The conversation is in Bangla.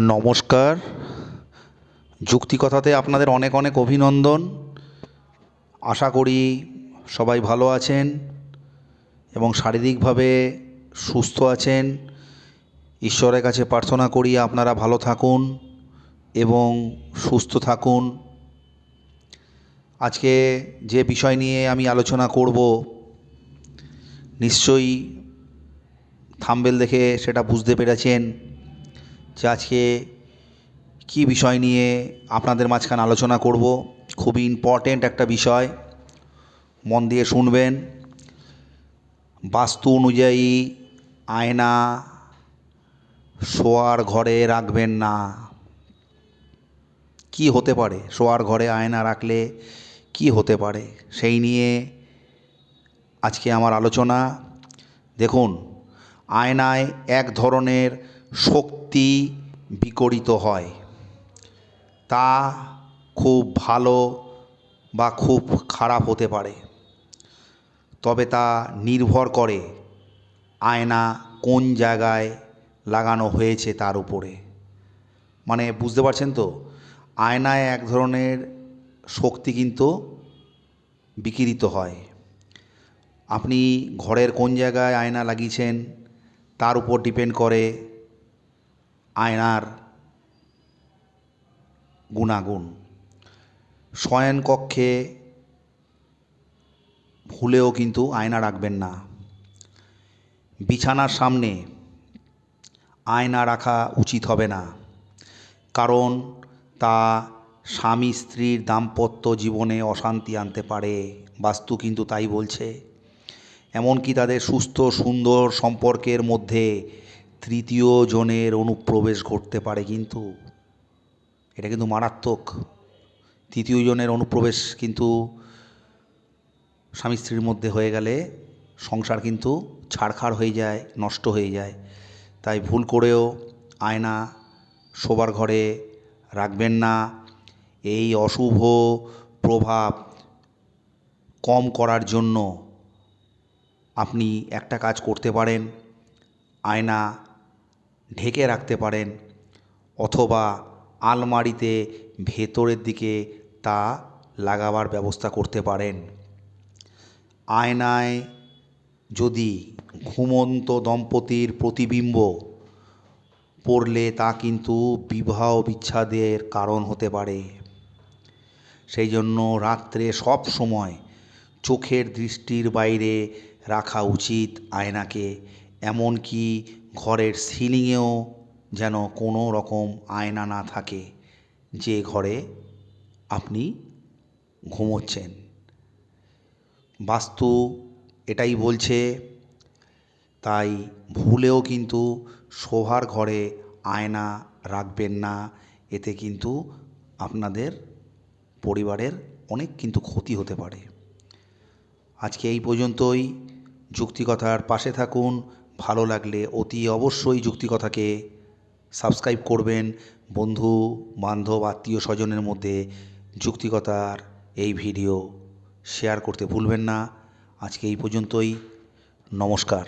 নমস্কার। যুক্তিকথাতে আপনাদের অনেক অনেক অভিনন্দন। আশা করি সবাই ভালো আছেন এবং শারীরিকভাবে সুস্থ আছেন। ঈশ্বরের কাছে প্রার্থনা করি আপনারা ভালো থাকুন এবং সুস্থ থাকুন। আজকে যে বিষয় নিয়ে আমি আলোচনা করব, নিশ্চয়ই থাম্বেল দেখে সেটা বুঝতে পেরেছেন। যে আজকে কী বিষয় নিয়ে আপনাদের মাঝখানে আলোচনা করব, খুবই ইম্পর্ট্যান্ট একটা বিষয়। মন দিয়ে শুনবেন। বাস্তু অনুযায়ী আয়না শোয়ার ঘরে রাখবেন না। কি হতে পারে? শোয়ার ঘরে আয়না রাখলে কি হতে পারে? সেই নিয়ে আজকে আমার আলোচনা। দেখুন, আয়নায় এক ধরনের শক্তি বিকরিত হয়। তা খুব ভালো বা খুব খারাপ হতে পারে। তবে তা নির্ভর করে আয়না কোন জায়গায় লাগানো হয়েছে তার উপরে। মানে বুঝতে পারছেন তো? আয়নায় এক ধরনের শক্তি কিন্তু বিকিরিত হয়। আপনি ঘরের কোন জায়গায় আয়না লাগিয়েছেন, তার উপর ডিপেন্ড করে আয়নার গুণাগুণ। শয়নকক্ষে ভুলেও কিন্তু আয়না রাখবেন না। বিছানার সামনে আয়না রাখা উচিত হবে না। কারণ তা স্বামী স্ত্রীর দাম্পত্য জীবনে অশান্তি আনতে পারে। বাস্তু কিন্তু তাই বলছে। এমনকি তাদের সুস্থ, সুন্দর সম্পর্কের মধ্যে তৃতীয় জনের অনুপ্রবেশ ঘটতে পারে কিন্তু, এটা কিন্তু মারাত্মক। তৃতীয় জনের অনুপ্রবেশ কিন্তু স্বামী স্ত্রীর মধ্যে হয়ে গেলে সংসার কিন্তু ছাড়খাড় হয়ে যায়, নষ্ট হয়ে যায়। তাই ভুল করেও আয়না শোবার ঘরে রাখবেন না। এই অশুভ প্রভাব কম করার জন্য আপনি একটা কাজ করতে পারেন। আয়না ঢেকে রাখতে পারেন অথবা আলমারিতে ভেতরের দিকে তা লাগাবার ব্যবস্থা করতে পারেন। আয়নায় যদি ঘুমন্ত দম্পতির প্রতিবিম্ব পড়লে তা কিন্তু বিবাহ বিচ্ছেদের কারণ হতে পারে। সেই জন্য রাত্রে সব সময় চোখের দৃষ্টির বাইরে রাখা উচিত আয়নাকে, এমনকি ঘরের সিলিংয়েও যেন কোনো রকম আয়না না থাকে। যে ঘরে আপনি ঘুমোচ্ছেন। বাস্তু এটাই বলছে, তাই ভুলেও কিন্তু শোভার ঘরে আয়না রাখবেন না। এতে কিন্তু আপনাদের পরিবারের অনেক কিন্তু ক্ষতি হতে পারে। আজকে এই পর্যন্তই। যুক্তিকথার পাশে থাকুন। ভালো লাগলে অতি অবশ্যই যুক্তিকথাকে সাবস্ক্রাইব করবেন। বন্ধু, বান্ধব, আত্মীয় স্বজনের মধ্যে যুক্তিকথার এই ভিডিও শেয়ার করতে ভুলবেন না। আজকে এই পর্যন্তই। নমস্কার।